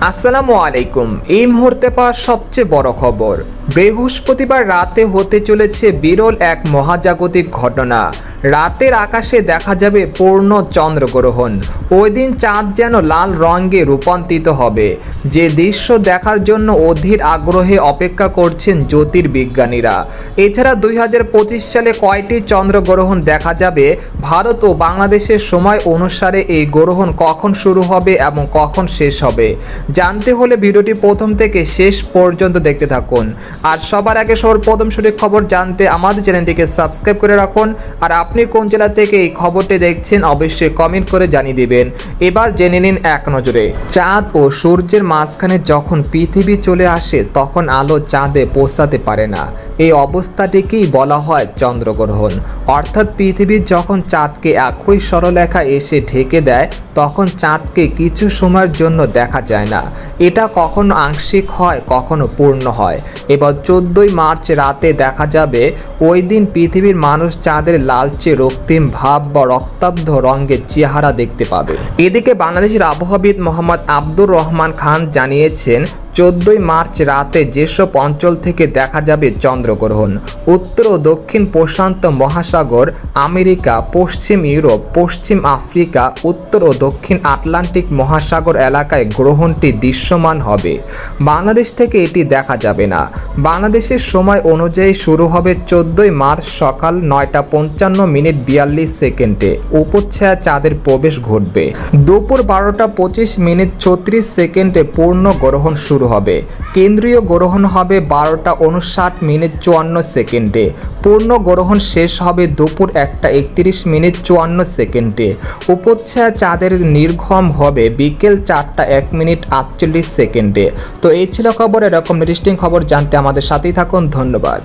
আসসালামু আলাইকুম। এই মুহূর্তে পাওয়া সবচেয়ে বড় খবর। বৃহস্পতিবার রাতে হতে চলেছে বিরল এক মহাজাগতিক ঘটনা। রাতের আকাশে দেখা যাবে পূর্ণ চন্দ্রগ্রহণ। ওই দিন চাঁদ যেন লাল রঙে রূপান্তরিত হবে। যে দৃশ্য দেখার জন্য অধীর আগ্রহে অপেক্ষা করছেন জ্যোতির্বিজ্ঞানীরা। এছাড়া দুই হাজার পঁচিশ সালে কয়টি চন্দ্রগ্রহণ দেখা যাবে? ভারত ও বাংলাদেশের সময় অনুসারে এই গ্রহণ কখন শুরু হবে এবং কখন শেষ হবে? জানতে হলে ভিডিওটি প্রথম থেকে শেষ পর্যন্ত দেখতে থাকুন। আর সবার আগে সর্বপ্রথম সঠিক খবর জানতে আমাদের চ্যানেলটিকে সাবস্ক্রাইব করে রাখুন। আর আপনি কোন জেলা থেকে এই খবরটি দেখছেন অবশ্যই কমেন্ট করে জানিয়ে দিবেন। এবার জেনে নিন এক নজরে। চাঁদ ও সূর্যের মাঝখানে যখন পৃথিবী চলে আসে, তখন আলো চাঁদে পৌঁছাতে পারে না। এই অবস্থাটিকেই বলা হয় চন্দ্রগ্রহণ। অর্থাৎ পৃথিবীর যখন চাঁদকে একই সরলেখা এসে ঢেকে দেয় তখন চাঁদকে কিছু সময়ের জন্য দেখা যায় না। এটা কখনো আংশিক হয়, কখনো পূর্ণ হয়। এবার চোদ্দই মার্চ রাতে দেখা যাবে, ওই দিন পৃথিবীর মানুষ চাঁদের লালচে রক্তিম ভাব বা রক্তাব্ধ রঙের চেহারা দেখতে পাবে। এদিকে বাংলাদেশের আবহাওয়াবিদ মোহাম্মদ আব্দুর রহমান খান জানিয়েছেন চোদ্দই মার্চ রাতে যেসব অঞ্চল থেকে দেখা যাবে চন্দ্রগ্রহণ, উত্তর ও দক্ষিণ প্রশান্ত মহাসাগর, আমেরিকা, পশ্চিম ইউরোপ, পশ্চিম আফ্রিকা, উত্তর ও দক্ষিণ আটলান্টিক মহাসাগর এলাকায় গ্রহণটি দৃশ্যমান হবে। বাংলাদেশ থেকে এটি দেখা যাবে না। বাংলাদেশের সময় অনুযায়ী শুরু হবে চোদ্দই মার্চ সকাল নয়টা পঞ্চান্ন মিনিট বিয়াল্লিশ সেকেন্ডে। উপচ্ছায়া চাঁদের প্রবেশ ঘটবে। দুপুর বারোটা পঁচিশ মিনিট ছত্রিশ সেকেন্ডে পূর্ণ গ্রহণ শুরু হবে। কেন্দ্রীয় গ্রহণ হবে বারোটা উনষাট মিনিট চুয়ান্ন সেকেন্ডে। পূর্ণ গ্রহণ শেষ হবে দুপুর একটা একত্রিশ মিনিট চুয়ান্ন সেকেন্ডে। উপচ্ছায়া চাঁদের নির্ঘম হবে বিকেল চারটা এক মিনিট আটচল্লিশ সেকেন্ডে। তো এই ছিল খবর, এরকম ইন্টারেস্টিং খবর জানতে আমাদের সাথেই থাকুন। ধন্যবাদ।